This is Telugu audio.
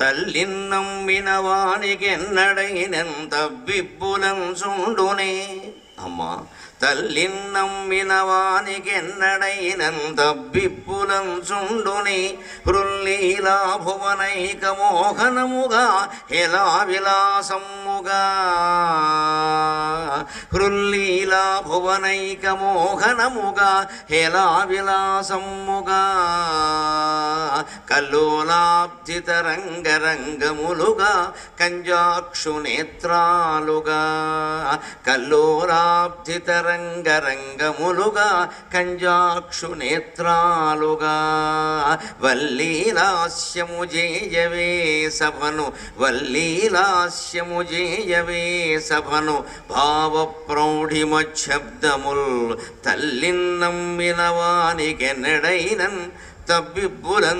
తల్లిన్నమ్మిన వానికెన్నడైనంత బిబ్బులం చుండునే అమ్మా తల్లిన్నమ్మిన వానికెన్నడైనంత బిబ్బులం చుండునే హృల్లీలా భువనైక మోహనముగా ఎలా విలాసముగా హృల్లీలా భువనైక మోహనముగా ఎలా విలాసముగా కల్లోలాబ్ధిత రంగరంగములుగా కంజాక్షు నేత్రాలుగా. కల్లోలాబ్ధిత రంగరంగములుగా కంజాక్షు నేత్రాలుగా. వల్లీలాస్యము జేయవే సభను వల్లీలాస్యము జేయవే సభను. భావ ప్రౌఢిమశబ్దముల్ తల్లిన్నమ్మిన వానికెన్నడైనన్ తబ్బిబ్బులంచుండునే